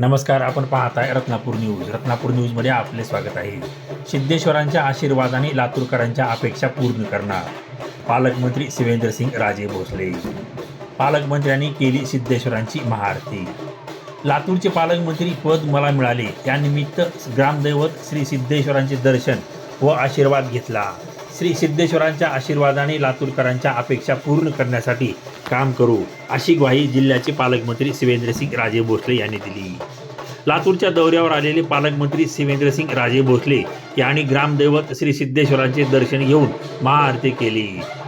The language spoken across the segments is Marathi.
नमस्कार आपण पाहताय रत्नापूर न्यूज. रत्नापूर न्यूजमध्ये आपले स्वागत आहे. सिद्धेश्वरांच्या आशीर्वादाने लातूरकरांच्या अपेक्षा पूर्ण करणार. पालकमंत्री शिवेंद्रसिंग राजे भोसले. पालकमंत्र्यांनी केली सिद्धेश्वरांची महाआरती. लातूरचे पालकमंत्री पद मला मिळाले. त्यानिमित्त ग्रामदैवत श्री सिद्धेश्वरांचे दर्शन व आशीर्वाद घेतला. श्री सिद्धेश्वरांच्या आशीर्वादाने लातूरकरांच्या अपेक्षा पूर्ण करण्यासाठी काम करू अशी ग्वाही जिल्ह्याचे पालकमंत्री शिवेंद्रसिंग राजे भोसले यांनी दिली. लातूरच्या दौऱ्यावर आलेले पालकमंत्री शिवेंद्रसिंग राजे भोसले यांनी ग्रामदैवत श्री सिद्धेश्वरांचे दर्शन घेऊन महाआरती केली.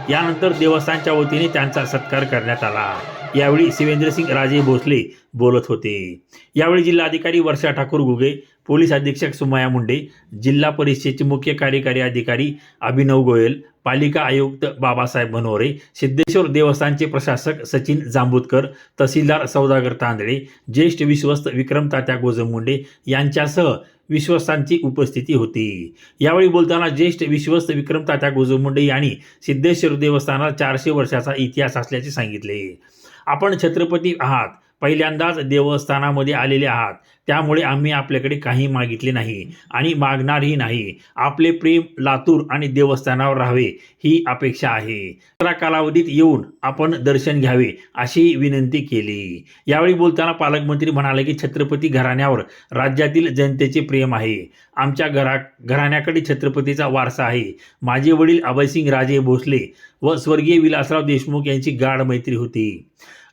यानंतर देवस्थानच्या वतीने त्यांचा सत्कार करण्यात आला. यावेळी शिवेंद्रसिंग राजे भोसले बोलत होते. यावेळी जिल्हाधिकारी वर्षा ठाकूर घुगे पोलीस अधीक्षक सुमया मुंडे जिल्हा परिषदेचे मुख्य कार्यकारी अधिकारी अभिनव गोयल पालिका आयुक्त बाबासाहेब बनोरे सिद्धेश्वर देवस्थानचे प्रशासक सचिन जांबूतकर तहसीलदार सौदागर तांदळे ज्येष्ठ विश्वस्त विक्रम तात्या गोजमुंडे यांच्यासह विश्वस्तांची उपस्थिती होती. यावेळी बोलताना ज्येष्ठ विश्वस्त विक्रम तात्या गोजमुंडे यांनी सिद्धेश्वर देवस्थानाला चारशे वर्षाचा इतिहास असल्याचे सांगितले. आपण छत्रपती आहात. पहिल्यांदाच देवस्थानामध्ये आलेले आहात. त्यामुळे आम्ही आपल्याकडे काही मागितले नाही आणि मागणारही नाही. आपले प्रेम लातूर आणि देवस्थानावर राहावे ही अपेक्षा आहे. दुसरा कालावधीत येऊन आपण दर्शन घ्यावे अशी विनंती केली. यावेळी बोलताना पालकमंत्री म्हणाले की छत्रपती घराण्यावर राज्यातील जनतेचे प्रेम आहे. आमच्या घरा घराण्याकडे छत्रपतीचा वारसा आहे. माझे वडील अभयसिंग राजे भोसले व स्वर्गीय विलासराव देशमुख यांची गाढ मैत्री होती.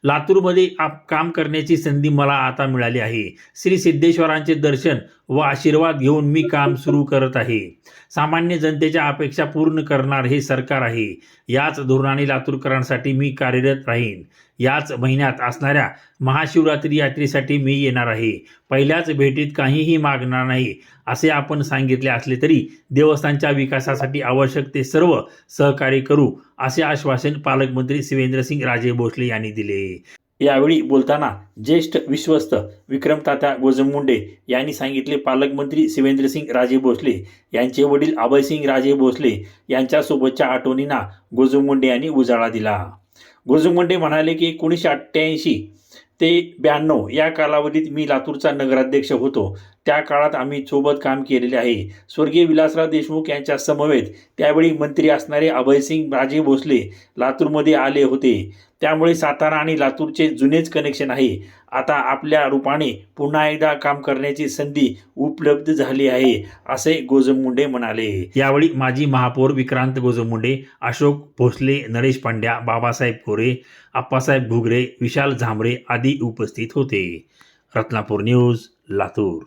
लातूरमध्ये आप काम करण्याची संधी मला आता मिळाली आहे. श्री सिद्धेश्वरांचे दर्शन व आशीर्वाद घेऊन मी काम सुरू करत आहे. सामान्य जनतेच्या अपेक्षा पूर्ण करणार हे सरकार आहे. याच धोरणाने लातूरकरांसाठी मी कार्यरत राहीन. याच महिन्यात असणाऱ्या महाशिवरात्री यात्रेसाठी मी येणार आहे. पहिल्याच भेटीत काहीही मागणार नाही असे आपण सांगितले असले तरी देवस्थानच्या विकासासाठी आवश्यक ते सर्व सहकार्य करू असे आश्वासन पालकमंत्री शिवेंद्रसिंग राजे भोसले यांनी दिले. यावेळी बोलताना ज्येष्ठ विश्वस्त विक्रमतात्या गोजमुंडे यांनी सांगितले पालकमंत्री शिवेंद्रसिंग राजे भोसले यांचे वडील अभयसिंग राजे भोसले यांच्यासोबतच्या आठवणींना गोजमुंडे यांनी उजाळा दिला. गोजमुंडे म्हणाले की एकोणीसशे अठ्ठ्याऐंशी ते ब्याण्णव या कालावधीत मी लातूरचा नगराध्यक्ष होतो. त्या काळात आम्ही सोबत काम केलेले आहे. स्वर्गीय विलासराव देशमुख यांच्या समवेत त्यावेळी मंत्री असणारे अभयसिंग राजे भोसले लातूरमध्ये आले होते. त्यामुळे सातारा आणि लातूरचे जुनेच कनेक्शन आहे. आता आपल्या रूपाने पुन्हा एकदा काम करण्याची संधी उपलब्ध झाली आहे असे गोजमुंडे म्हणाले. यावेळी माजी महापौर विक्रांत गोजमुंडे अशोक भोसले नरेश पांड्या बाबासाहेब कोरे आप्पासाहेब घुगरे विशाल झांबरे आदी उपस्थित होते. रत्नापूर न्यूज लातूर.